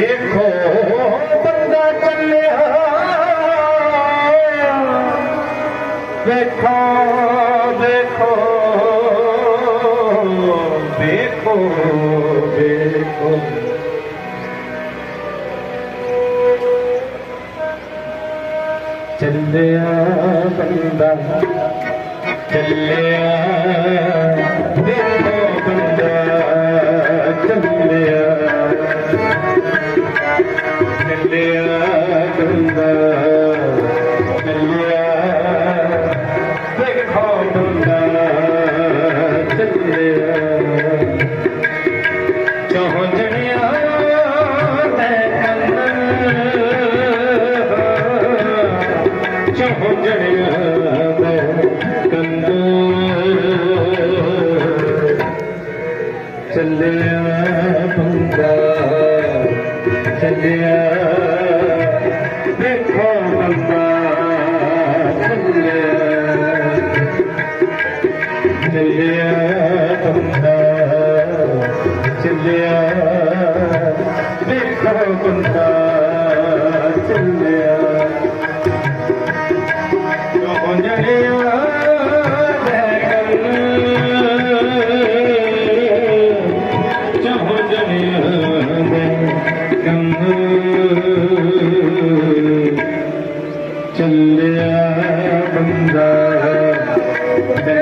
खो बंदो चले Govinda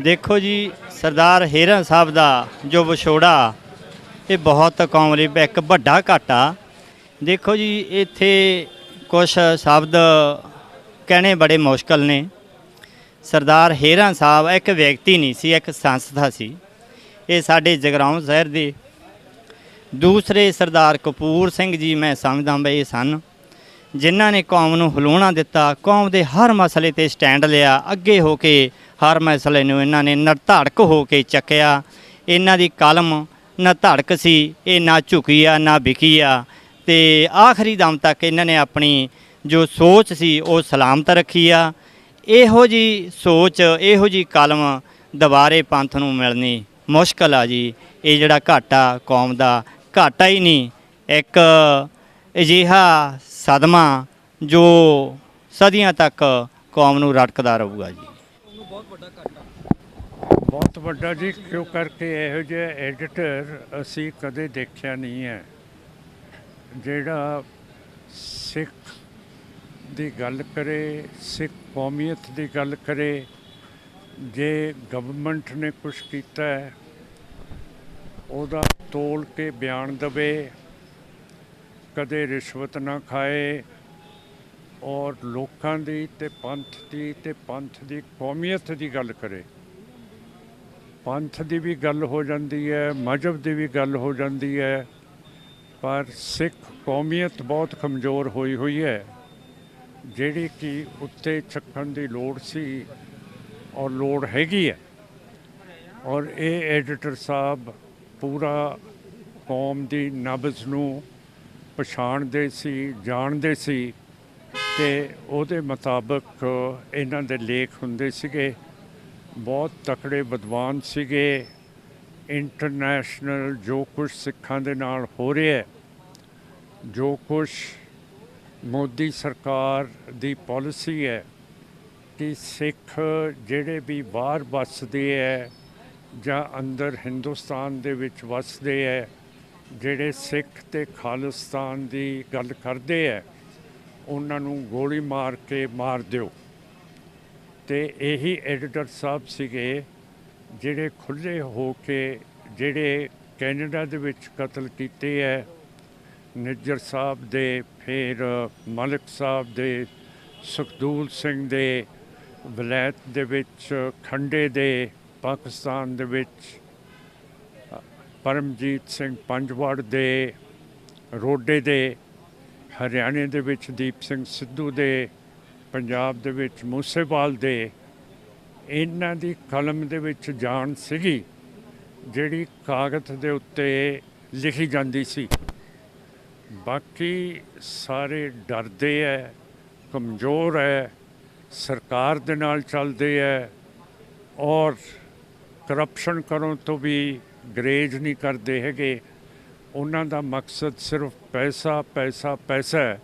ਦੇਖੋ ਜੀ, ਸਰਦਾਰ ਹੇਰਾਂ ਸਾਹਿਬ ਦਾ ਜੋ ਵਿਛੋੜਾ, ਇਹ ਬਹੁਤ ਕੌਮ ਲਈ ਇੱਕ ਵੱਡਾ ਘਾਟਾ। ਦੇਖੋ ਜੀ, ਇੱਥੇ ਕੁਝ ਸ਼ਬਦ ਕਹਿਣੇ ਬੜੇ ਮੁਸ਼ਕਲ ਨੇ। ਸਰਦਾਰ ਹੇਰਾਂ ਸਾਹਿਬ ਇੱਕ ਵਿਅਕਤੀ ਨਹੀਂ ਸੀ, ਇੱਕ ਸੰਸਥਾ ਸੀ। ਇਹ ਸਾਡੇ ਜਗਰਾਉਂ ਸ਼ਹਿਰ ਦੇ ਦੂਸਰੇ ਸਰਦਾਰ ਕਪੂਰ ਸਿੰਘ ਜੀ ਮੈਂ ਸਮਝਦਾ ਬਈ ਇਹ ਸਨ, ਜਿਨ੍ਹਾਂ ਨੇ ਕੌਮ ਨੂੰ ਹਲੂਣਾ ਦਿੱਤਾ, ਕੌਮ ਦੇ ਹਰ ਮਸਲੇ ਤੇ ਸਟੈਂਡ ਲਿਆ, ਅੱਗੇ ਹੋ ਕੇ ਹਰ ਮਸਲੇ ਨੂੰ ਇਹਨਾਂ ਨੇ ਨਿਰਧੜਕ ਹੋ ਕੇ ਚੱਕਿਆ। ਇਹਨਾਂ ਦੀ ਕਲਮ ਨਾ ਧੜਕ ਸੀ, ਇਹ ਨਾ ਝੁਕੀ ਆ ਨਾ ਵਿਕੀ ਆ ਤੇ ਆਖਰੀ ਦਮ ਤੱਕ ਇਹਨਾਂ ਨੇ ਆਪਣੀ ਜੋ ਸੋਚ ਸੀ, ਉਹ ਸਲਾਮਤ ਰੱਖੀ ਆ ਇਹੋ ਜੀ ਸੋਚ, ਇਹੋ ਜੀ ਕਲਮ ਦੁਬਾਰੇ ਪੰਥ ਨੂੰ ਮਿਲਣੀ ਮੁਸ਼ਕਲ ਆ ਜੀ। ਇਹ ਜਿਹੜਾ ਘਾਟਾ ਕੌਮ ਦਾ ਘਾਟਾ ਹੀ ਨਹੀਂ ਇੱਕ ਅਜਿਹਾ ਸਦਮਾ ਜੋ ਸਦੀਆਂ ਤੱਕ ਕੌਮ ਨੂੰ ਰੜਕਦਾ ਰਹੂਗਾ ਜੀ। ਬਹੁਤ ਵੱਡਾ ਜੀ ਕਿਉਂ ਕਰਕੇ ਇਹੋ ਜਿਹਾ ਐਡੀਟਰ ਅਸੀਂ ਕਦੇ ਦੇਖਿਆ ਨਹੀਂ ਹੈ। ਜਿਹੜਾ ਸਿੱਖ ਦੀ ਗੱਲ ਕਰੇ ਸਿੱਖ ਕੌਮੀਅਤ ਦੀ ਗੱਲ ਕਰੇ ਜੇ ਗਵਰਨਮੈਂਟ ਨੇ ਕੁਝ ਕੀਤਾ ਹੈ ਉਹਦਾ ਤੋਲ ਕੇ ਬਿਆਨ ਦਵੇ, ਕਦੇ ਰਿਸ਼ਵਤ ਨਾ ਖਾਏ ਔਰ ਲੋਕਾਂ ਦੀ ਤੇ ਪੰਥ ਦੀ ਤੇ ਪੰਥ ਦੀ ਕੌਮੀਅਤ ਦੀ ਗੱਲ ਕਰੇ। ਪੰਥ ਦੀ ਵੀ ਗੱਲ ਹੋ ਜਾਂਦੀ ਹੈ, ਮਜਹਬ ਦੀ ਵੀ ਗੱਲ ਹੋ ਜਾਂਦੀ ਹੈ, ਪਰ ਸਿੱਖ ਕੌਮੀਅਤ ਬਹੁਤ ਕਮਜ਼ੋਰ ਹੋਈ ਹੋਈ ਹੈ। ਜਿਹੜੀ ਕਿ ਉੱਤੇ ਚੱਕਣ ਦੀ ਲੋੜ ਸੀ ਔਰ ਲੋੜ ਹੈਗੀ ਹੈ। ਔਰ ਇਹ ਐਡੀਟਰ ਸਾਹਿਬ ਪੂਰਾ ਕੌਮ ਦੀ ਨਬਜ਼ ਨੂੰ ਪਛਾਣਦੇ ਸੀ, ਜਾਣਦੇ ਸੀ ਤੇ ਉਹਦੇ ਮੁਤਾਬਕ ਇਹਨਾਂ ਦੇ ਲੇਖ ਹੁੰਦੇ ਸੀਗੇ, ਬਹੁਤ ਤਕੜੇ ਵਿਦਵਾਨ ਸੀਗੇ। ਇੰਟਰਨੈਸ਼ਨਲ ਜੋ ਕੁਝ ਸਿੱਖਾਂ ਦੇ ਨਾਲ ਹੋ ਰਿਹਾ ਜੋ ਕੁਝ ਮੋਦੀ ਸਰਕਾਰ ਦੀ ਪਾਲਿਸੀ ਹੈ, ਕਿ ਸਿੱਖ ਜਿਹੜੇ ਵੀ ਬਾਹਰ ਵੱਸਦੇ ਹੈ ਜਾਂ ਅੰਦਰ ਹਿੰਦੁਸਤਾਨ ਦੇ ਵਿੱਚ ਵੱਸਦੇ ਹੈ ਜਿਹੜੇ ਸਿੱਖ ਤੇ ਖਾਲਿਸਤਾਨ ਦੀ ਗੱਲ ਕਰਦੇ ਹੈ ਉਹਨਾਂ ਨੂੰ ਗੋਲੀ ਮਾਰ ਕੇ ਮਾਰ ਦਿਓ। ਤੇ ਇਹੀ ਐਡੀਟਰ ਸਾਹਿਬ ਸੀਗੇ, ਜਿਹੜੇ ਖੁੱਲੇ ਹੋ ਕੇ, ਜਿਹੜੇ ਕੈਨੇਡਾ ਦੇ ਵਿੱਚ ਕਤਲ ਕੀਤੇ ਹੈ ਨਿੱਜਰ ਸਾਹਿਬ ਦੇ, ਫਿਰ ਮਲਕ ਸਾਹਿਬ ਦੇ, ਸੁਖਦੂਲ ਸਿੰਘ ਦੇ, ਵਲੈਤ ਦੇ ਵਿੱਚ ਖੰਡੇ ਦੇ ਪਾਕਿਸਤਾਨ ਦੇ ਵਿੱਚ ਪਰਮਜੀਤ ਸਿੰਘ ਪੰਜਵੜ ਦੇ, ਰੋਡੇ ਦੇ, ਹਰਿਆਣੇ ਦੇ ਵਿੱਚ ਦੀਪ ਸਿੰਘ ਸਿੱਧੂ ਦੇ, ਪੰਜਾਬ ਦੇ ਵਿੱਚ ਮੂਸੇਵਾਲ ਦੇ, ਇਹਨਾਂ ਦੀ ਕਲਮ ਦੇ ਵਿੱਚ ਜਾਨ ਸੀਗੀ, ਜਿਹੜੀ ਕਾਗਜ਼ ਦੇ ਉੱਤੇ ਲਿਖੀ ਜਾਂਦੀ ਸੀ। ਬਾਕੀ ਸਾਰੇ ਡਰਦੇ ਐ, ਕਮਜ਼ੋਰ ਐ, ਸਰਕਾਰ ਦੇ ਨਾਲ ਚੱਲਦੇ ਐ, ਔਰ ਕਰਪਸ਼ਨ ਕਰਨ ਤੋਂ ਵੀ ਗਰੇਜ ਨਹੀਂ ਕਰਦੇ ਹੈਗੇ ਉਹਨਾਂ ਦਾ ਮਕਸਦ ਸਿਰਫ ਪੈਸਾ ਪੈਸਾ ਪੈਸਾ ਹੈ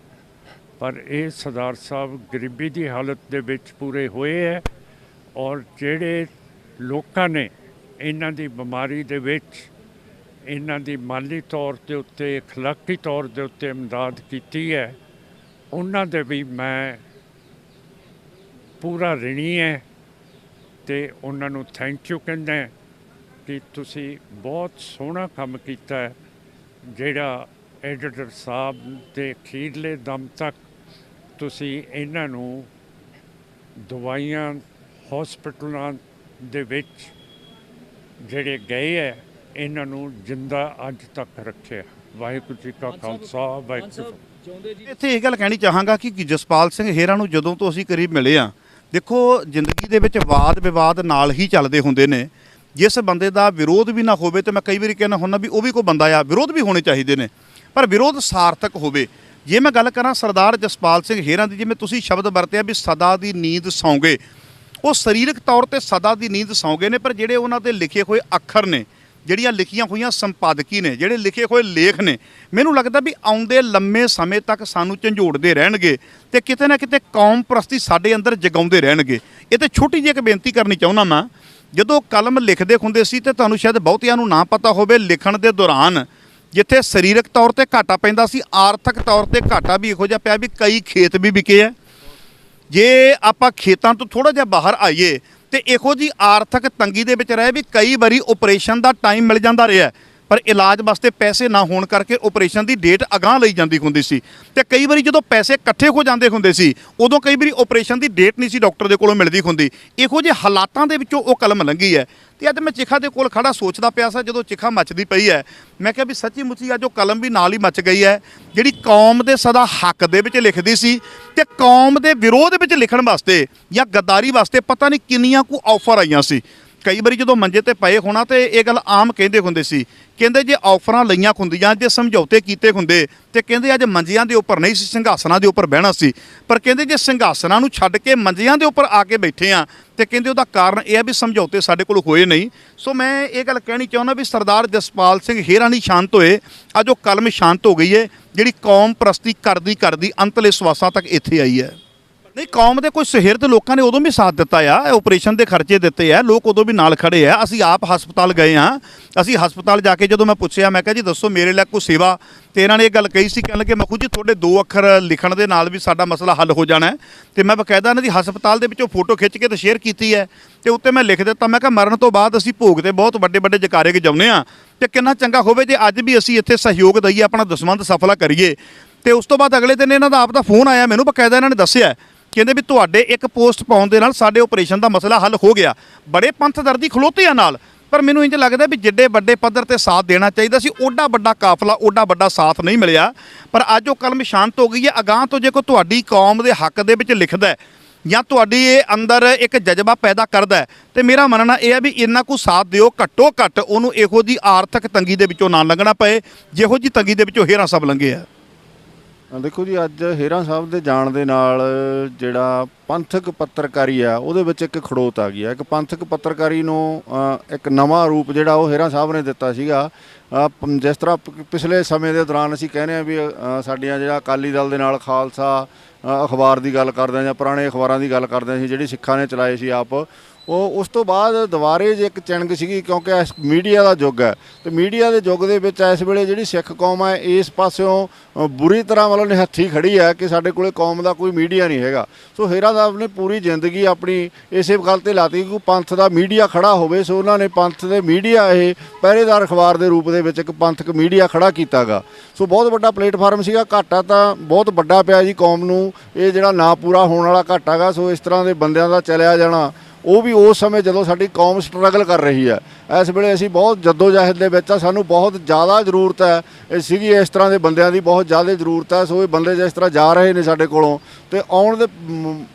ਪਰ ਇਹ ਸਰਦਾਰ ਸਾਹਿਬ ਗਰੀਬੀ ਦੀ ਹਾਲਤ ਦੇ ਵਿੱਚ ਪੂਰੇ ਹੋਏ ਹੈ ਔਰ ਜਿਹੜੇ ਲੋਕਾਂ ਨੇ ਇਹਨਾਂ ਦੀ ਬਿਮਾਰੀ ਦੇ ਵਿੱਚ ਇਹਨਾਂ ਦੀ ਮਾਲੀ ਤੌਰ ਦੇ ਉੱਤੇ اخلاقی ਤੌਰ ਦੇ ਉੱਤੇ ਇਮਦਾਦ ਕੀਤੀ ਹੈ ਉਹਨਾਂ ਦੇ ਵੀ ਮੈਂ ਪੂਰਾ ਰਿਣੀ ਹੈ ਤੇ ਉਹਨਾਂ ਨੂੰ ਥੈਂਕ ਯੂ ਕਹਿੰਦਾ ਕਿ ਤੁਸੀਂ ਬਹੁਤ ਸੋਹਣਾ ਕੰਮ ਕੀਤਾ ਹੈ ਜਿਹੜਾ ਐਡੀਟਰ ਸਾਹਿਬ ਦੇ ਅਖੀਰਲੇ ਦਮ ਤੱਕ ਤੁਸੀਂ ਇਹਨਾਂ ਨੂੰ ਦਵਾਈਆਂ ਹਸਪਤਾਲਾਂ ਦੇ ਵਿੱਚ ਜਿਹੜੇ ਗਏ ਹੈ ਇਹਨਾਂ ਨੂੰ ਜਿੰਦਾ ਅੱਜ ਤੱਕ ਰੱਖਿਆ। ਵਾਹਿਗੁਰੂ ਜੀ ਕਾ ਖਾਲਸਾ ਵਾਹਿਗੁਰੂ ਇੱਥੇ ਇਹ ਗੱਲ ਕਹਿਣੀ ਚਾਹਾਂਗਾ ਕਿ ਜਸਪਾਲ ਸਿੰਘ ਹੇਰਾ ਨੂੰ ਜਦੋਂ ਤੋਂ ਅਸੀਂ ਕਰੀਬ ਮਿਲੇ ਆ ਦੇਖੋ, ਜ਼ਿੰਦਗੀ ਦੇ ਵਿੱਚ ਵਾਦ ਵਿਵਾਦ ਨਾਲ ਹੀ ਚੱਲਦੇ ਹੁੰਦੇ ਨੇ। ਜਿਸ ਬੰਦੇ ਦਾ ਵਿਰੋਧ ਵੀ ਨਾ ਹੋਵੇ ਤੇ ਮੈਂ ਕਈ ਵਾਰੀ ਕਹਿੰਦਾ ਹੁੰਦਾ ਵੀ ਉਹ ਵੀ ਕੋਈ ਬੰਦਾ ਆ, ਵਿਰੋਧ ਵੀ ਹੋਣੇ ਚਾਹੀਦੇ ਨੇ। ਪਰ ਵਿਰੋਧ ਸਾਰਥਕ ਹੋਵੇ। ਜੇ ਮੈਂ ਗੱਲ ਕਰਾਂ ਸਰਦਾਰ ਜਸਪਾਲ ਸਿੰਘ ਹੇਰਾਂ ਦੀ, ਜਿਵੇਂ ਤੁਸੀਂ ਸ਼ਬਦ ਵਰਤਿਆ ਵੀ ਸਦਾ ਦੀ ਨੀਂਦ ਸੌਂਗੇ। ਉਹ ਸਰੀਰਕ ਤੌਰ ਤੇ ਸਦਾ ਦੀ ਨੀਂਦ ਸੌਂਗੇ ਨੇ, ਪਰ ਜਿਹੜੇ ਉਹਨਾਂ ਦੇ ਲਿਖੇ ਹੋਏ ਅੱਖਰ ਨੇ ਜਿਹੜੀਆਂ ਲਿਖੀਆਂ ਹੋਈਆਂ ਸੰਪਾਦਕੀ ਨੇ, ਜਿਹੜੇ ਲਿਖੇ ਹੋਏ ਲੇਖ ਨੇ, ਮੈਨੂੰ ਲੱਗਦਾ ਵੀ ਆਉਂਦੇ ਲੰਮੇ ਸਮੇਂ ਤੱਕ ਸਾਨੂੰ ਝੰਜੋੜਦੇ ਰਹਿਣਗੇ ਤੇ ਕਿਤੇ ਨਾ ਕਿਤੇ ਕੌਮ ਪ੍ਰਸਤੀ ਸਾਡੇ ਅੰਦਰ ਜਗਾਉਂਦੇ ਰਹਿਣਗੇ। ਇਹ ਤੇ ਛੋਟੀ ਜਿਹੀ ਇੱਕ ਬੇਨਤੀ ਕਰਨੀ ਚਾਹੁੰਦਾ ਮੈਂ, ਜਦੋਂ ਕਲਮ ਲਿਖਦੇ ਹੁੰਦੇ ਸੀ ਤੇ ਤੁਹਾਨੂੰ ਸ਼ਾਇਦ ਬਹੁਤਿਆਂ ਨੂੰ ਨਾ ਪਤਾ ਹੋਵੇ, ਲਿਖਣ ਦੇ ਦੌਰਾਨ ਜਿੱਥੇ ਸਰੀਰਕ ਤੌਰ ਤੇ ਘਾਟਾ ਪੈਂਦਾ ਸੀ, ਆਰਥਿਕ ਤੌਰ ਤੇ ਘਾਟਾ ਵੀ ਇਹੋ ਜਿਹਾ ਪਿਆ ਵੀ ਕਈ ਖੇਤ ਵੀ ਵਿਕੇ ਆ। ਜੇ ਆਪਾਂ ਖੇਤਾਂ ਤੋਂ ਥੋੜਾ ਜਿਹਾ ਬਾਹਰ ਆਈਏ ਤੇ ਇਹੋ ਜੀ ਆਰਥਿਕ ਤੰਗੀ ਦੇ ਵਿੱਚ ਰਹੇ ਵੀ ਕਈ ਵਾਰੀ ਆਪਰੇਸ਼ਨ ਦਾ ਟਾਈਮ ਮਿਲ ਜਾਂਦਾ ਰਿਹਾ ਪਰ ਇਲਾਜ ਵਾਸਤੇ ਪੈਸੇ ਨਾ ਹੋਣ ਕਰਕੇ ਆਪਰੇਸ਼ਨ ਦੀ ਡੇਟ ਅਗਾਂਹ ਲਈ ਜਾਂਦੀ ਹੁੰਦੀ ਸੀ। ਤੇ ਕਈ ਵਾਰੀ ਜਦੋਂ ਪੈਸੇ ਇਕੱਠੇ ਹੋ ਜਾਂਦੇ ਹੁੰਦੇ ਸੀ, ਉਦੋਂ ਕਈ ਵਾਰੀ ਆਪਰੇਸ਼ਨ ਦੀ ਡੇਟ ਨਹੀਂ ਸੀ ਡਾਕਟਰ ਦੇ ਕੋਲੋਂ ਮਿਲਦੀ ਹੁੰਦੀ। ਇਹੋ ਜਿਹੇ ਹਾਲਾਤਾਂ ਦੇ ਵਿੱਚੋਂ ਉਹ ਕਲਮ ਲੰਘੀ ਹੈ। ਤੇ ਅੱਜ ਮੈਂ ਚਿਖਾ ਦੇ ਕੋਲ ਖੜਾ ਸੋਚਦਾ ਪਿਆ ਸੀ, ਜਦੋਂ ਚਿਖਾ ਮੱਚਦੀ ਪਈ ਹੈ, ਮੈਂ ਕਿਹਾ ਵੀ ਸੱਚੀ ਮੁੱਚੀ ਅੱਜ ਉਹ ਕਲਮ ਵੀ ਨਾਲ ਹੀ ਮੱਚ ਗਈ ਹੈ, ਜਿਹੜੀ ਕੌਮ ਦੇ ਸਦਾ ਹੱਕ ਦੇ ਵਿੱਚ ਲਿਖਦੀ ਸੀ ਤੇ ਕੌਮ ਦੇ ਵਿਰੋਧ ਵਿੱਚ ਲਿਖਣ ਵਾਸਤੇ ਜਾਂ ਗੱਦਾਰੀ ਵਾਸਤੇ ਪਤਾ ਨਹੀਂ ਕਿੰਨੀਆਂ ਕੁ ਆਫਰ ਆਈਆਂ ਸੀ। ਕਈ ਵਾਰੀ ਜਦੋਂ ਮੰਜੇ ਤੇ ਪਏ ਹੋਣਾ ਤੇ ਇਹ ਗੱਲ ਆਮ ਕਹਿੰਦੇ ਹੁੰਦੇ ਸੀ। ਕਹਿੰਦੇ ਜੇ ਆਫਰਾਂ ਲਈਆਂ ਹੁੰਦੀਆਂ, ਜੇ ਸਮਝੌਤੇ ਕੀਤੇ ਹੁੰਦੇ, ਤੇ ਕਹਿੰਦੇ ਅੱਜ ਮੰਜਿਆਂ ਦੇ ਉੱਪਰ ਨਹੀਂ ਸੀ, ਸਿੰਘਾਸਨਾਂ ਦੇ ਉੱਪਰ ਬਹਿਣਾ ਸੀ। ਪਰ ਕਹਿੰਦੇ ਜੇ ਸਿੰਘਾਸਨਾਂ ਨੂੰ ਛੱਡ ਕੇ ਮੰਜਿਆਂ ਦੇ ਉੱਪਰ ਆ ਕੇ ਬੈਠੇ ਆ, ਤੇ ਕਹਿੰਦੇ ਉਹਦਾ ਕਾਰਨ ਇਹ ਆ ਵੀ ਸਮਝੌਤੇ ਸਾਡੇ ਕੋਲ ਹੋਏ ਨਹੀਂ। ਸੋ ਮੈਂ ਇਹ ਗੱਲ ਕਹਿਣੀ ਚਾਹੁੰਦਾ ਵੀ ਸਰਦਾਰ ਜਸਪਾਲ ਸਿੰਘ ਹੇਰਾਂ ਨਹੀਂ ਸ਼ਾਂਤ ਹੋਏ ਅੱਜ ਉਹ ਕਲਮ ਸ਼ਾਂਤ ਹੋ ਗਈ ਹੈ ਜਿਹੜੀ ਕੌਮ ਪ੍ਰਸਤੀ ਕਰਦੀ ਕਰਦੀ ਅੰਤਲੇ ਸਵਾਸਾਂ ਤੱਕ ਇੱਥੇ ਆਈ ਹੈ। ਨਹੀਂ, ਕੌਮ ਦੇ ਕੋਈ ਸੁਹਿਰਦ ਲੋਕਾਂ ਨੇ ਉਦੋਂ ਵੀ ਸਾਥ ਦਿੱਤਾ ਆ ਆਪਰੇਸ਼ਨ ਦੇ ਖਰਚੇ ਦਿੱਤੇ ਆ, ਲੋਕ ਉਦੋਂ ਵੀ ਨਾਲ ਖੜੇ ਆ, ਅਸੀਂ ਆਪ ਹਸਪਤਾਲ ਗਏ ਆ, ਅਸੀਂ ਹਸਪਤਾਲ ਜਾ ਕੇ ਜਦੋਂ ਮੈਂ ਪੁੱਛਿਆ, ਮੈਂ ਕਿਹਾ ਜੀ ਦੱਸੋ ਮੇਰੇ ਲਈ ਕੋਈ ਸੇਵਾ, ਤੇ ਇਹਨਾਂ ਨੇ ਇਹ ਗੱਲ ਕਹੀ ਸੀ, ਕਹਿਣ ਲੱਗੇ ਮਖੂ ਜੀ ਤੁਹਾਡੇ ਦੋ ਅੱਖਰ ਲਿਖਣ ਦੇ ਨਾਲ ਵੀ ਸਾਡਾ ਮਸਲਾ ਹੱਲ ਹੋ ਜਾਣਾ ਹੈ। ਤੇ ਮੈਂ ਬਕਾਇਦਾ ਇਹਨਾਂ ਦੀ ਹਸਪਤਾਲ ਦੇ ਵਿੱਚੋਂ ਫੋਟੋ ਖਿੱਚ ਕੇ ਤੇ ਸ਼ੇਅਰ ਕੀਤੀ ਹੈ, ਤੇ ਉੱਤੇ ਮੈਂ ਲਿਖ ਦਿੱਤਾ, ਮੈਂ ਕਿਹਾ, ਮਰਨ ਤੋਂ ਬਾਅਦ ਅਸੀਂ ਭੋਗ ਤੇ ਬਹੁਤ ਵੱਡੇ ਵੱਡੇ ਜਕਾਰੇ ਗਜਾਉਂਦੇ ਆ ਤੇ ਕਿੰਨਾ ਚੰਗਾ ਹੋਵੇ ਜੇ ਅੱਜ ਵੀ ਅਸੀਂ ਇੱਥੇ ਸਹਿਯੋਗ ਦਈਏ, ਆਪਣਾ ਦਸਵੰਧ ਸਫਲਾ ਕਰੀਏ। ਤੇ ਉਸ ਤੋਂ ਬਾਅਦ ਅਗਲੇ ਦਿਨ ਇਹਨਾਂ ਦਾ ਆਪ ਦਾ ਫੋਨ ਆਇਆ, ਮੈਨੂੰ ਬਕਾਇਦਾ ਇਹਨਾਂ ਨੇ ਦੱਸਿਆ ਕਹਿੰਦੇ ਵੀ ਤੁਹਾਡੇ ਇੱਕ ਪੋਸਟ ਪਾਉਣ ਦੇ ਨਾਲ ਸਾਡੇ ਆਪਰੇਸ਼ਨ ਦਾ ਮਸਲਾ ਹੱਲ ਹੋ ਗਿਆ। ਬੜੇ ਪੰਥ ਦਰਦੀ ਖਲੋਤੇ ਆ ਨਾਲ। ਪਰ ਮੈਨੂੰ ਇੰਜ ਲੱਗਦਾ ਵੀ ਜਿੱਡੇ ਵੱਡੇ ਪੱਧਰ ਤੇ ਸਾਥ ਦੇਣਾ ਚਾਹੀਦਾ ਸੀ, ਓਡਾ ਵੱਡਾ ਕਾਫਲਾ, ਓਡਾ ਵੱਡਾ ਸਾਥ ਨਹੀਂ ਮਿਲਿਆ। ਪਰ ਅੱਜ ਉਹ ਕਲਮ ਸ਼ਾਂਤ ਹੋ ਗਈ ਹੈ। ਅਗਾਹ ਤੋਂ ਜੇ ਕੋਈ ਤੁਹਾਡੀ ਕੌਮ ਦੇ ਹੱਕ ਦੇ ਵਿੱਚ ਲਿਖਦਾ ਹੈ ਜਾਂ ਤੁਹਾਡੀ ਇਹ ਅੰਦਰ ਇੱਕ ਜਜ਼ਬਾ ਪੈਦਾ ਕਰਦਾ ਹੈ, ਤੇ ਮੇਰਾ ਮੰਨਣਾ ਇਹ ਹੈ ਵੀ ਇੰਨਾ ਕੁ ਸਾਥ ਦਿਓ, ਘੱਟੋ ਘੱਟ ਉਹਨੂੰ ਇਹੋ ਜੀ ਆਰਥਿਕ ਤੰਗੀ ਦੇ ਵਿੱਚੋਂ ਨਾ ਲੰਘਣਾ ਪਏ, ਜਿਹੋ ਜੀ ਤੰਗੀ ਦੇ ਵਿੱਚੋਂ ਹੇਰਾ ਸਭ ਲੰਘੇ ਆ। ਦੇਖੋ ਜੀ, ਅੱਜ ਹੀਰਾ ਸਾਹਿਬ ਦੇ ਜਾਣ ਦੇ ਨਾਲ ਜਿਹੜਾ ਪੰਥਕ ਪੱਤਰਕਾਰੀ ਆ, ਉਹਦੇ ਵਿੱਚ ਇੱਕ ਖੜੋਤ ਆ ਗਈ ਆ। ਇੱਕ ਪੰਥਕ ਪੱਤਰਕਾਰੀ ਨੂੰ ਇੱਕ ਨਵਾਂ ਰੂਪ ਜਿਹੜਾ ਉਹ ਹੀਰਾ ਸਾਹਿਬ ਨੇ ਦਿੱਤਾ ਸੀਗਾ। ਜਿਸ ਤਰ੍ਹਾਂ ਪ- ਪਿਛਲੇ ਸਮੇਂ ਦੇ ਦੌਰਾਨ ਅਸੀਂ ਕਹਿੰਦੇ ਆ ਵੀ ਸਾਡੀਆਂ ਜਿਹੜਾ ਅਕਾਲੀ ਦਲ ਦੇ ਨਾਲ ਖਾਲਸਾ ਅਖਬਾਰ ਦੀ ਗੱਲ ਕਰਦੇ ਆ ਜਾਂ ਪੁਰਾਣੇ ਅਖਬਾਰਾਂ ਦੀ ਗੱਲ ਕਰਦੇ ਸੀ ਜਿਹੜੀ ਸਿੱਖਾਂ ਨੇ ਚਲਾਏ ਸੀ ਆਪ ਉਹ ਉਸ ਤੋਂ ਬਾਅਦ ਦੁਬਾਰੇ ਜੇ ਇੱਕ ਚਿਣਗ ਸੀਗੀ, ਕਿਉਂਕਿ ਇਸ ਮੀਡੀਆ ਦਾ ਯੁੱਗ ਹੈ, ਤੇ ਮੀਡੀਆ ਦੇ ਯੁੱਗ ਦੇ ਵਿੱਚ ਇਸ ਵੇਲੇ ਜਿਹੜੀ ਸਿੱਖ ਕੌਮ ਹੈ, ਇਸ ਪਾਸਿਓਂ ਬੁਰੀ ਤਰ੍ਹਾਂ ਮਤਲਬ ਨਿਹੱਥੀ ਖੜੀ ਹੈ ਕਿ ਸਾਡੇ ਕੋਲੇ ਕੌਮ ਦਾ ਕੋਈ ਮੀਡੀਆ ਨਹੀਂ ਹੈਗਾ। ਸੋ ਹੇਰਾ ਸਾਹਿਬ ਨੇ ਪੂਰੀ ਜ਼ਿੰਦਗੀ ਆਪਣੀ ਇਸੇ ਗੱਲ ਤੇ ਲਾਤੀ ਕਿ ਪੰਥ ਦਾ ਮੀਡੀਆ ਖੜਾ ਹੋਵੇ, ਸੋ ਉਹਨਾਂ ਨੇ ਪੰਥ ਦੇ ਮੀਡੀਆ ਇਹ ਪਹਿਰੇਦਾਰ ਅਖਬਾਰ ਦੇ ਰੂਪ ਦੇ ਵਿੱਚ ਇੱਕ ਪੰਥਕ ਮੀਡੀਆ ਖੜਾ ਕੀਤਾਗਾ। ਸੋ ਬਹੁਤ ਵੱਡਾ ਪਲੇਟਫਾਰਮ ਸੀਗਾ, ਘਾਟਾ ਤਾਂ ਬਹੁਤ ਵੱਡਾ ਪਿਆ ਜੀ ਕੌਮ ਨੂੰ, ਇਹ ਜਿਹੜਾ ਨਾ ਪੂਰਾ ਹੋਣ ਵਾਲਾ ਘਾਟਾਗਾ ਸੋ ਇਸ ਤਰ੍ਹਾਂ ਦੇ ਬੰਦਿਆਂ ਦਾ ਚਲਿਆ ਜਾਣਾ ਉਹ ਵੀ ਉਸ ਸਮੇਂ ਜਦੋਂ ਸਾਡੀ ਕੌਮ ਸਟਰਗਲ ਕਰ ਰਹੀ ਹੈ ਇਸ ਵੇਲੇ ਅਸੀਂ ਬਹੁਤ ਜਦੋਜਹਿਦ ਦੇ ਵਿੱਚ ਆ ਸਾਨੂੰ ਬਹੁਤ ਜ਼ਿਆਦਾ ਜ਼ਰੂਰਤ ਹੈ। ਇਹ ਸੀਗੀ ਇਸ ਤਰ੍ਹਾਂ ਦੇ ਬੰਦਿਆਂ ਦੀ ਬਹੁਤ ਜ਼ਿਆਦਾ ਜ਼ਰੂਰਤ ਹੈ ਸੋ ਇਹ ਬੰਦੇ ਜਿਸ ਤਰ੍ਹਾਂ ਜਾ ਰਹੇ ਨੇ ਸਾਡੇ ਕੋਲੋਂ ਤੇ ਆਉਣ ਦੇ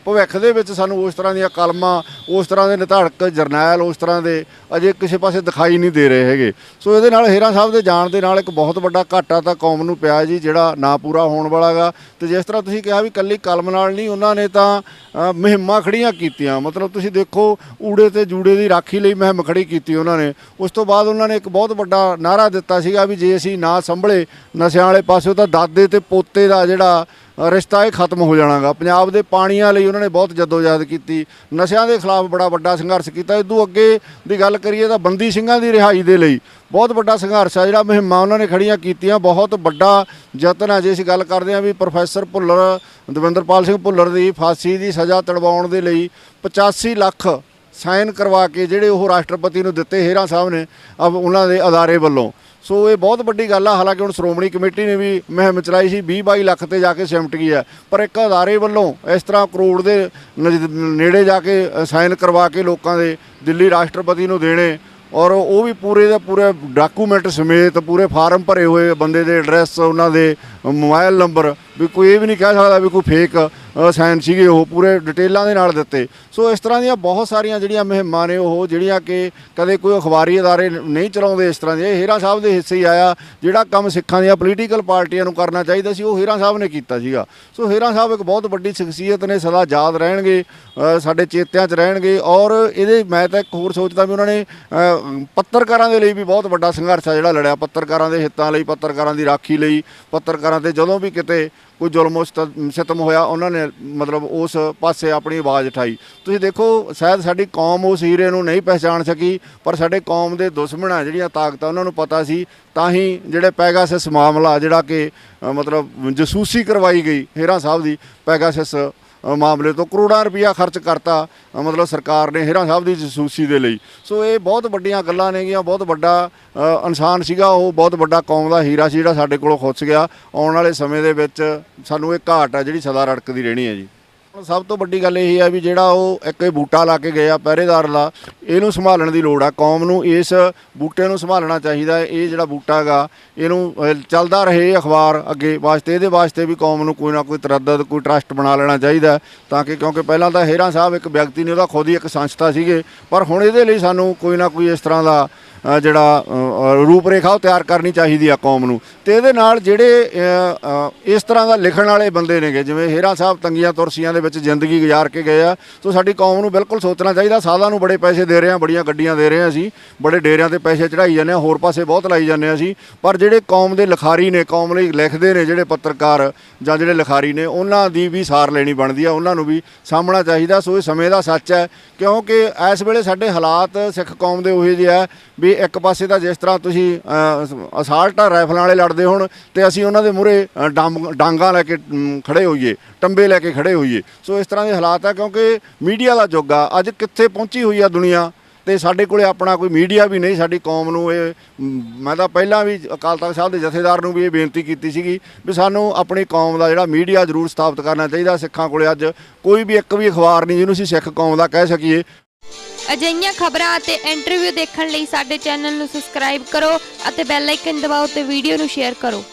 ਭਵਿੱਖ ਦੇ ਵਿੱਚ ਸਾਨੂੰ ਉਸ ਤਰ੍ਹਾਂ ਦੀਆਂ ਕਲਮਾਂ ਉਸ ਤਰ੍ਹਾਂ ਦੇ ਨਿਧੜਕ ਜਰਨੈਲ ਉਸ ਤਰ੍ਹਾਂ ਦੇ ਅਜੇ ਕਿਸੇ ਪਾਸੇ ਦਿਖਾਈ ਨਹੀਂ ਦੇ ਰਹੇ ਹੈਗੇ। ਸੋ ਇਹਦੇ ਨਾਲ ਹੀਰਾ ਸਾਹਿਬ ਦੇ ਜਾਣ ਦੇ ਨਾਲ ਇੱਕ ਬਹੁਤ ਵੱਡਾ ਘਾਟਾ ਤਾਂ ਕੌਮ ਨੂੰ ਪਿਆ ਜੀ ਜਿਹੜਾ ਨਾ ਪੂਰਾ ਹੋਣ ਵਾਲਾਗਾ ਤੇ ਜਿਸ ਤਰ੍ਹਾਂ ਤੁਸੀਂ ਕਿਹਾ ਵੀ ਕੱਲੀ ਕਲਮ ਨਾਲ ਨਹੀਂ ਉਹਨਾਂ ਨੇ ਤਾਂ ਅ, ਮੁਹਿੰਮਾਂ ਖੜੀਆਂ ਕੀਤੀਆਂ। ਮਤਲਬ ਤੁਸੀਂ ਦੇਖੋ ਊੜੇ ਤੇ ਜੂੜੇ ਦੀ ਰਾਖੀ ਲਈ ਮੁਹਿੰਮ ਖੜੀ ਕੀਤੀ ਉਹਨਾਂ ਨੇ। ਉਸ ਤੋਂ ਬਾਅਦ ਉਹਨਾਂ ਨੇ ਇੱਕ ਬਹੁਤ ਵੱਡਾ ਨਾਰਾ ਦਿੱਤਾ ਸੀਗਾ ਵੀ ਜੇ ਅਸੀਂ ਨਾ ਸੰਭਲੇ ਨਸ਼ਿਆਂ ਵਾਲੇ ਪਾਸੇ ਤਾਂ ਦਾਦੇ ਤੇ ਪੋਤੇ ਦਾ ਜਿਹੜਾ ਰਿਸ਼ਤਾ ਇਹ ਖਤਮ ਹੋ ਜਾਣਾਗਾ। ਪੰਜਾਬ ਦੇ ਪਾਣੀਆਂ ਲਈ ਉਹਨਾਂ ਨੇ ਬਹੁਤ ਜਦੋਜਹਿਦ ਕੀਤੀ। ਨਸ਼ਿਆਂ ਦੇ ਖਿਲਾਫ ਬੜਾ ਵੱਡਾ ਸੰਘਰਸ਼ ਕੀਤਾ। ਇਦੋਂ ਅੱਗੇ ਦੀ ਗੱਲ ਕਰੀਏ ਤਾਂ ਬੰਦੀ ਸਿੰਘਾਂ ਦੀ ਰਿਹਾਈ ਦੇ ਲਈ ਬਹੁਤ ਵੱਡਾ ਸੰਘਰਸ਼ ਆ। ਜਿਹੜਾ ਮੁਹਿੰਮਾਂ ਉਹਨਾਂ ਨੇ ਖੜੀਆਂ ਕੀਤੀਆਂ। ਬਹੁਤ ਵੱਡਾ ਯਤਨ ਆ। ਜੇ ਅਸੀਂ ਗੱਲ ਕਰਦੇ ਹਾਂ ਵੀ ਪ੍ਰੋਫੈਸਰ ਭੁੱਲਰ, ਦਵਿੰਦਰਪਾਲ ਸਿੰਘ ਭੁੱਲਰ ਦੀ ਫਾਂਸੀ ਦੀ ਸਜ਼ਾ ਤੜਵਾਉਣ ਦੇ ਲਈ 85 ਲੱਖ ਸਾਈਨ ਕਰਵਾ ਕੇ ਜਿਹੜੇ ਉਹ ਰਾਸ਼ਟਰਪਤੀ ਨੂੰ ਦਿੱਤੇ ਹੇਰਾ ਸਾਹਿਬ ਨੇ, ਅਬ ਉਹਨਾਂ ਦੇ ਅਦਾਰੇ ਵੱਲੋਂ। ਸੋ ਇਹ ਬਹੁਤ ਵੱਡੀ ਗੱਲ ਆ, ਹਾਲਾਂਕਿ ਹੁਣ ਸ਼੍ਰੋਮਣੀ ਕਮੇਟੀ ਨੇ ਵੀ ਮੁਹਿੰਮ ਚਲਾਈ ਸੀ 20 22 ਲੱਖ ਤੇ ਜਾ ਕੇ ਸਿਮਟ ਗਈ ਹੈ ਪਰ ਇੱਕ ਅਦਾਰੇ ਵੱਲੋਂ ਇਸ ਤਰ੍ਹਾਂ ਕਰੋੜ ਦੇ ਨਜ਼ਦ- ਨੇੜੇ ਜਾ ਕੇ ਸਾਈਨ ਕਰਵਾ ਕੇ ਲੋਕਾਂ ਦੇ ਦਿੱਲੀ ਰਾਸ਼ਟਰਪਤੀ ਨੂੰ ਦੇਣੇ ਔਰ ਉਹ ਵੀ ਪੂਰੇ ਦਾ ਪੂਰੇ ਡਾਕੂਮੈਂਟ ਸਮੇਤ ਪੂਰੇ ਫਾਰਮ ਭਰੇ ਹੋਏ ਬੰਦੇ ਦੇ ਐਡਰੈਸ, ਉਹਨਾਂ ਦੇ ਮੋਬਾਈਲ ਨੰਬਰ। ਵੀ ਕੋਈ ਇਹ ਵੀ ਨਹੀਂ ਕਹਿ ਸਕਦਾ ਵੀ ਕੋਈ ਫੇਕ ਸਾਈਨ ਸੀਗੇ ਉਹ ਪੂਰੇ ਡਿਟੇਲਾਂ ਦੇ ਨਾਲ ਦਿੱਤੇ। ਸੋ ਇਸ ਤਰ੍ਹਾਂ ਦੀਆਂ ਬਹੁਤ ਸਾਰੀਆਂ ਜਿਹੜੀਆਂ ਮੁਹਿੰਮਾਂ ਨੇ ਉਹ, ਜਿਹੜੀਆਂ ਕਿ ਕਦੇ ਕੋਈ ਅਖਬਾਰੀ ਅਦਾਰੇ ਨਹੀਂ ਚਲਾਉਂਦੇ ਇਸ ਤਰ੍ਹਾਂ ਦੀਆਂ ਇਹ ਹੀਰਾ ਸਾਹਿਬ ਦੇ ਹਿੱਸੇ ਹੀ ਆਇਆ। ਜਿਹੜਾ ਕੰਮ ਸਿੱਖਾਂ ਦੀਆਂ ਪੋਲੀਟੀਕਲ ਪਾਰਟੀਆਂ ਨੂੰ ਕਰਨਾ ਚਾਹੀਦਾ ਸੀ, ਉਹ ਹੀਰਾ ਸਾਹਿਬ ਨੇ ਕੀਤਾ ਸੀਗਾ। ਸੋ ਹੀਰਾ ਸਾਹਿਬ ਇੱਕ ਬਹੁਤ ਵੱਡੀ ਸ਼ਖਸੀਅਤ ਨੇ, ਸਦਾ ਯਾਦ ਰਹਿਣਗੇ ਸਾਡੇ ਚੇਤਿਆਂ 'ਚ ਰਹਿਣਗੇ ਔਰ ਇਹਦੇ, ਮੈਂ ਤਾਂ ਇੱਕ ਹੋਰ ਸੋਚਦਾ ਵੀ ਉਹਨਾਂ ਨੇ ਪੱਤਰਕਾਰਾਂ ਦੇ ਲਈ ਵੀ ਬਹੁਤ ਵੱਡਾ ਸੰਘਰਸ਼ ਆ ਜਿਹੜਾ ਲੜਿਆ, ਪੱਤਰਕਾਰਾਂ ਦੇ ਹਿੱਤਾਂ ਲਈ, ਪੱਤਰਕਾਰਾਂ ਦੀ ਰਾਖੀ ਲਈ, ਪੱਤਰਕਾਰਾਂ ਤੇ ਜਦੋਂ ਵੀ ਕਿਤੇ ਕੋਈ ਜ਼ੁਲਮ ਸਤ- ਸਿਤਮ ਹੋਇਆ, ਉਹਨਾਂ ਨੇ ਮਤਲਬ ਉਸ ਪਾਸੇ ਆਪਣੀ ਆਵਾਜ਼ ਉਠਾਈ। ਤੁਸੀਂ ਦੇਖੋ, ਸ਼ਾਇਦ ਸਾਡੀ ਕੌਮ ਉਸ ਹੀਰੇ ਨੂੰ ਨਹੀਂ ਪਹਿਚਾਣ ਸਕੀ, ਪਰ ਸਾਡੇ ਕੌਮ ਦੇ ਦੁਸ਼ਮਣਾਂ ਜਿਹੜੀਆਂ ਤਾਕਤਾਂ, ਉਹਨਾਂ ਨੂੰ ਪਤਾ ਸੀ, ਤਾਂ ਹੀ ਜਿਹੜੇ ਪੈਗਾਸਸ ਮਾਮਲਾ, ਜਿਹੜਾ ਕਿ ਮਤਲਬ ਜਸੂਸੀ ਕਰਵਾਈ ਗਈ ਹੇਰਾ ਸਾਹਿਬ ਦੀ ਪੈਗਾਸਸ ਮਾਮਲੇ ਤੋਂ ਕਰੋੜਾਂ ਰੁਪਇਆ ਖਰਚ ਕਰਤਾ ਮਤਲਬ ਸਰਕਾਰ ਨੇ ਹੇਰਾ ਸਾਹਿਬ ਦੀ ਜਸੂਸੀ ਦੇ ਲਈ। ਸੋ ਇਹ ਬਹੁਤ ਵੱਡੀਆਂ ਗੱਲਾਂ ਨੇਗੀਆਂ, ਬਹੁਤ ਵੱਡਾ ਇਨਸਾਨ ਸੀਗਾ, ਉਹ ਬਹੁਤ ਵੱਡਾ ਕੌਮ ਦਾ ਹੀਰਾ ਸੀ ਜਿਹੜਾ ਸਾਡੇ ਕੋਲੋਂ ਖੁੱਸ ਗਿਆ। ਆਉਣ ਵਾਲੇ ਸਮੇਂ ਦੇ ਵਿੱਚ ਸਾਨੂੰ ਇਹ ਘਾਟ ਆ ਜਿਹੜੀ ਸਦਾ ਰੜਕਦੀ ਰਹਿਣੀ ਹੈ ਜੀ। ਸਭ ਤੋਂ ਵੱਡੀ ਗੱਲ ਇਹ ਹੈ ਵੀ ਜਿਹੜਾ ਉਹ ਇੱਕ ਇਹ ਬੂਟਾ ਲਾ ਕੇ ਗਏ ਆ ਪਹਿਰੇਦਾਰ ਦਾ ਇਹਨੂੰ ਸੰਭਾਲਣ ਦੀ ਲੋੜ ਆ। ਕੌਮ ਨੂੰ ਇਸ ਬੂਟੇ ਨੂੰ ਸੰਭਾਲਣਾ ਚਾਹੀਦਾ ਹੈ। ਇਹ ਜਿਹੜਾ ਬੂਟਾ ਹੈਗਾ ਇਹਨੂੰ ਅਹ, ਚੱਲਦਾ ਰਹੇ ਅਖਬਾਰ ਅੱਗੇ ਵਾਸਤੇ। ਇਹਦੇ ਵਾਸਤੇ ਵੀ ਕੌਮ ਨੂੰ ਕੋਈ ਨਾ ਕੋਈ ਤਰੱਦਦ ਕੋਈ ਟਰਸਟ ਬਣਾ ਲੈਣਾ ਚਾਹੀਦਾ ਹੈ, ਤਾਂ ਕਿ ਕਿਉਂਕਿ ਪਹਿਲਾਂ ਤਾਂ ਹੇਰਾਂ ਸਾਹਿਬ ਇੱਕ ਵਿਅਕਤੀ ਨੇ ਉਹਦਾ ਖੁਦ ਹੀ ਇੱਕ ਸੰਸਥਾ ਸੀਗੇ। ਪਰ ਹੁਣ ਇਹਦੇ ਲਈ ਸਾਨੂੰ ਕੋਈ ਨਾ ਕੋਈ ਇਸ ਤਰ੍ਹਾਂ ਦਾ ਅ, ਜਿਹੜਾ ਅ, ਅ, ਰੂਪ ਉਹ ਤਿਆਰ ਕਰਨੀ ਚਾਹੀਦੀ ਆ ਕੌਮ ਨੂੰ। ਤੇ ਇਹਦੇ ਨਾਲ ਜਿਹੜੇ ਅ, ਅ, ਇਸ ਤਰ੍ਹਾਂ ਦਾ ਲਿਖਣ ਵਾਲੇ ਬੰਦੇ ਨੇਗੇ ਜਿਵੇਂ ਹੇਰਾਂ ਸਾਹਿਬ ਤੰਗੀਆਂ ਤੁਰਸੀਆਂ ਦੇ ਵਿੱਚ ਜ਼ਿੰਦਗੀ ਗੁਜ਼ਾਰ ਕੇ ਗਏ ਆ। ਸੋ ਸਾਡੀ ਕੌਮ ਨੂੰ ਬਿਲਕੁਲ ਸੋਚਣਾ ਚਾਹੀਦਾ। ਸਾਦਾ ਨੂੰ ਬੜੇ ਪੈਸੇ ਦੇ ਰਹੇ ਆ ਬੜੀਆਂ ਗੱਡੀਆਂ ਦੇ ਰਹੇ ਆ ਅਸੀਂ। ਬੜੇ ਡੇਰਿਆਂ ਤੇ ਪੈਸੇ ਚੜਾਈ ਜਾਂਦੇ ਆ ਹੋਰ ਪਾਸੇ ਬਹੁਤ ਲਾਈ ਜਾਂਦੇ ਆ ਅਸੀਂ। ਪਰ ਜਿਹੜੇ ਕੌਮ ਦੇ ਲਿਖਾਰੀ ਨੇ, ਕੌਮ ਲਈ ਲਿਖਦੇ ਨੇ ਜਿਹੜੇ ਪੱਤਰਕਾਰ ਜਾਂ ਜਿਹੜੇ ਲਿਖਾਰੀ ਨੇ, ਉਹਨਾਂ ਦੀ ਵੀ ਸਾਰ ਲੈਣੀ ਬਣਦੀ ਆ। ਉਹਨਾਂ ਨੂੰ ਵੀ ਸਾਹਮਣਾ ਚਾਹੀਦਾ। ਸੋ ਇਹ ਸਮੇਂ ਦਾ ਸੱਚ ਹੈ। ਕਿਉਂਕਿ ਇਸ ਵੇਲੇ ਸਾਡੇ ਹਾਲਾਤ ਸਿੱਖ ਕੌਮ ਦੇ ਉਹੇ ਜਿਹੇ ਆ। ਵੀ ਇੱਕ ਪਾਸੇ ਤਾਂ ਜਿਸ ਤਰ੍ਹਾਂ ਤੁਸੀਂ ਅ, ਅਸਾਲਟ ਰਾਈਫਲਾਂ ਵਾਲੇ ਲੜਦੇ ਹੋਣ ਤੇ ਅਸੀਂ ਉਹਨਾਂ ਦੇ ਮੂਹਰੇ ਅ, ਡੰਮ ਡਾਂਗਾ ਲੈ ਕੇ ਮ, ਖੜੇ ਹੋਈਏ ਟੰਬੇ ਲੈ ਕੇ ਖੜੇ ਹੋਈਏ। ਸੋ ਇਸ ਤਰ੍ਹਾਂ ਦੇ ਹਾਲਾਤ ਆ ਕਿਉਂਕਿ ਮੀਡੀਆ ਦਾ ਯੁੱਗ ਆ ਅੱਜ ਕਿੱਥੇ ਪਹੁੰਚੀ ਹੋਈ ਆ ਦੁਨੀਆ ਤੇ ਸਾਡੇ ਕੋਲੇ ਆਪਣਾ ਕੋਈ ਮੀਡੀਆ ਵੀ ਨਹੀਂ ਸਾਡੀ ਕੌਮ ਨੂੰ ਇਹ ਮੈਂ ਤਾਂ ਪਹਿਲਾਂ ਵੀ ਅਕਾਲ ਤਖਤ ਸਾਹਿਬ ਦੇ ਜਥੇਦਾਰ ਨੂੰ ਵੀ ਇਹ ਬੇਨਤੀ ਕੀਤੀ ਸੀਗੀ ਵੀ ਸਾਨੂੰ ਆਪਣੀ ਕੌਮ ਦਾ ਜਿਹੜਾ ਮੀਡੀਆ ਜ਼ਰੂਰ ਸਥਾਪਿਤ ਕਰਨਾ ਚਾਹੀਦਾ ਸਿੱਖਾਂ ਕੋਲੇ ਅੱਜ ਕੋਈ ਵੀ ਇੱਕ ਵੀ ਅਖਬਾਰ ਨਹੀਂ ਜਿਹਨੂੰ ਅਸੀਂ ਸਿੱਖ ਕੌਮ ਦਾ ਕਹਿ ਸਕੀਏ। ਅਜਿਹੀਆਂ ਖਬਰਾਂ ਅਤੇ ਇੰਟਰਵਿਊ ਦੇਖਣ ਲਈ ਸਾਡੇ ਚੈਨਲ ਨੂੰ ਸਬਸਕ੍ਰਾਈਬ ਕਰੋ ਅਤੇ ਬੈਲ ਆਈਕਨ ਦਬਾਓ ਤੇ ਵੀਡੀਓ ਨੂੰ ਸ਼ੇਅਰ ਕਰੋ।